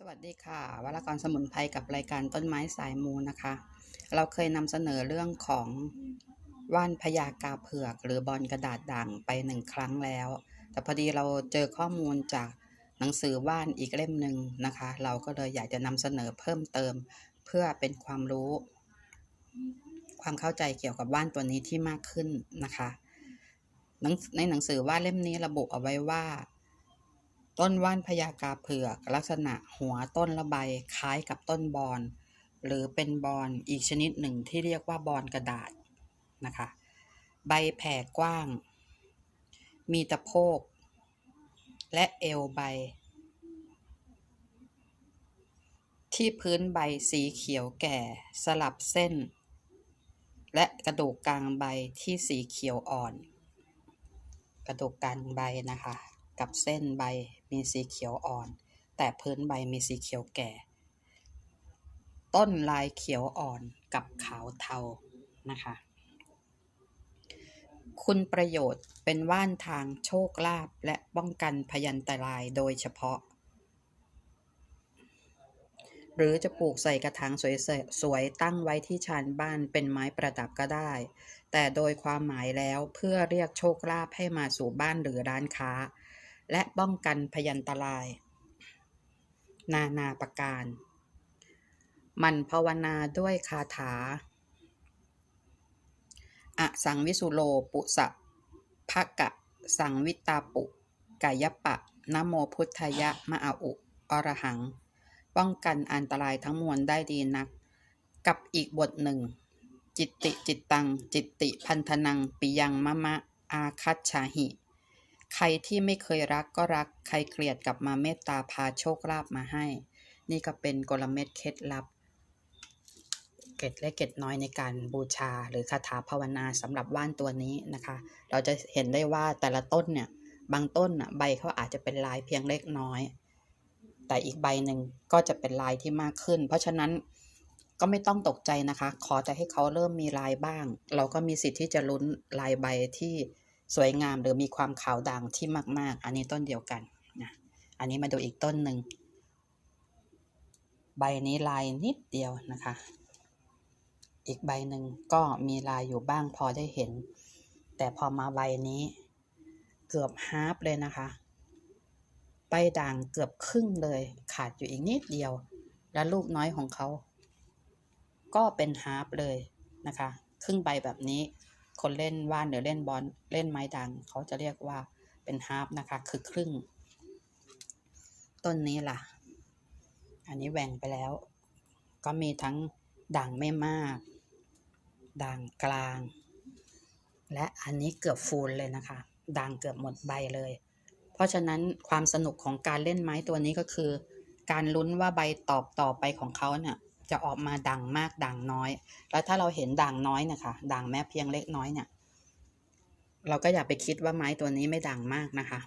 สวัสดีค่ะวรากรสมุนไพรกับรายการต้นไม้สายมูนะคะ เราเคยนำเสนอเรื่องของว่านพญากาเผือกหรือบอลกระดาษด่างไปหนึ่งครั้งแล้ว แต่พอดีเราเจอข้อมูลจากหนังสือว่านอีกเล่มหนึ่งนะคะ เราก็เลยอยากจะนำเสนอเพิ่มเติม เพื่อเป็นความรู้ ความเข้าใจเกี่ยวกับว่านตัวนี้ที่มากขึ้นนะคะในหนังสือว่าเล่มนี้ระบุเอาไว้ว่า ต้นว่านพญากาเผือกลักษณะหัวต้นละใบคล้ายกับต้นบอน หรือเป็นบอนอีกชนิดหนึ่งที่เรียกว่าบอนกระดาษนะคะ ใบแผ่กว้าง มีตะโพก และเอวใบ ที่พื้นใบสีเขียวแก่สลับเส้น และกระดูกกลางใบที่สีเขียวอ่อน กระดูกกลางใบนะคะ กับเส้นใบมีสีเขียวอ่อน แต่พื้นใบมีสีเขียวแก่ ต้นลายเขียวอ่อนกับขาวเทานะคะ คุณประโยชน์เป็นว่านทางโชคลาภและป้องกันพยันตรายโดยเฉพาะ หรือจะปลูกใส่กระถางสวยๆตั้งไว้ที่ชานบ้านเป็นไม้ประดับก็ได้ แต่โดยความหมายแล้วเพื่อเรียกโชคลาภให้มาสู่บ้านหรือร้านค้า และป้องกันพยันตราย นานาประการ มันภาวนาด้วยคาถาอะสังวิสุโลปุสะภะกะ สังวิตาปุกายปะนโมพุทธยะมะอาอุ อรหัง ป้องกันอันตรายทั้งมวลได้ดีนัก กับอีกบทหนึ่ง จิตติจิตตัง จิตติพันธนัง ปิยังมะมะ อาคัตชาหิ ใครที่ไม่เคยรักก็รัก ใครเกลียดกลับมาเมตตาพาโชคลาภมาให้ นี่ก็เป็นกลเม็ดเคล็ดลับ เกล็ดเล็กเกล็ดน้อยในการบูชาหรือคาถาภาวนาสำหรับว่านตัวนี้นะคะ เราจะเห็นได้ว่าแต่ละต้นเนี่ย บางต้นใบเขาอาจจะเป็นลายเพียงเล็กน้อย แต่อีกใบหนึ่งก็จะเป็นลายที่มากขึ้น เพราะฉะนั้นก็ไม่ต้องตกใจนะคะ ขอแต่ให้เขาเริ่มมีลายบ้าง เราก็มีสิทธิ์ที่จะลุ้นลายใบที่ สวยงามหรือมีความขาวด่างที่มาก ๆ อันนี้ต้นเดียวกันนะอันนี้มาดูอีกต้นหนึ่ง ใบนี้ลายนิดเดียวนะคะ อีกใบหนึ่งก็มีลายอยู่บ้างพอได้เห็น แต่พอมาใบนี้เกือบฮาร์ปเลยนะคะ ใบด่างเกือบครึ่งเลย ขาดอยู่อีกนิดเดียว และลูกน้อยของเขา ก็เป็นฮาร์ปเลยนะคะ ครึ่งใบแบบนี้ คนเล่นว่านหรือเล่นบอลเล่นไม้ดัง เขาจะเรียกว่าเป็นฮาร์ปนะคะ คือครึ่ง ต้นนี้ล่ะ อันนี้แหว่งไปแล้ว ก็มีทั้งด่างไม่มาก ด่างกลาง และอันนี้เกือบฟูลเลยนะคะ ด่างเกือบหมดใบเลย เพราะฉะนั้นความสนุกของการเล่นไม้ตัวนี้ก็คือ การลุ้นว่าใบตอบต่อไปของเขาเนี่ย จะออกมาด่างมากด่างน้อย แล้วถ้าเราเห็นด่างน้อยนะคะด่างแม้เพียงเล็กน้อยเนี่ย เราก็อย่าไปคิดว่าไม้ตัวนี้ไม่ด่างมากนะคะ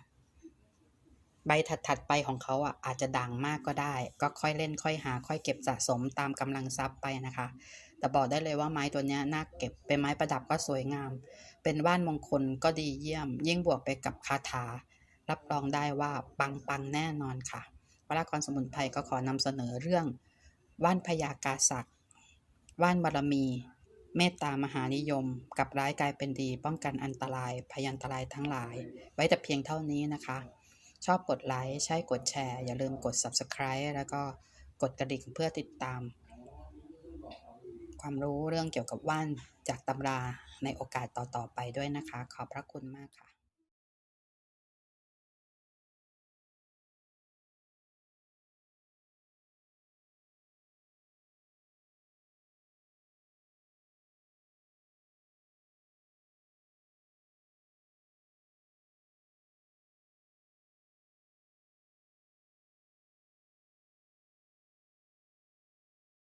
ใบถัดๆไปของเขาอะอาจจะด่างมากก็ได้ ก็ค่อยเล่นค่อยหา ค่อยเก็บสะสมตามกำลังทรัพย์ไปนะคะ แต่บอกได้เลยว่าไม้ตัวนี้น่าเก็บเป็นไม้ประดับก็สวยงาม เป็นว่านมงคลก็ดีเยี่ยม ยิ่งบวกไปกับคาถา รับรองได้ว่าปังปังแน่นอนค่ะวรากรสมุนไพรก็ขอนำเสนอเรื่อง ว่านพยากาศักดิ์ว่านบารมี เมตตามหานิยม กับร้ายกลายเป็นดี ป้องกันอันตราย พยันตรายทั้งหลาย ไว้แต่เพียงเท่านี้นะคะ ชอบกดไลค์ใช่กดแชร์ อย่าลืมกด subscribe แล้วก็กดกระดิ่งเพื่อติดตาม ความรู้เรื่องเกี่ยวกับว่านจากตำราในโอกาสต่อๆไปด้วยนะคะ ขอบพระคุณมากค่ะ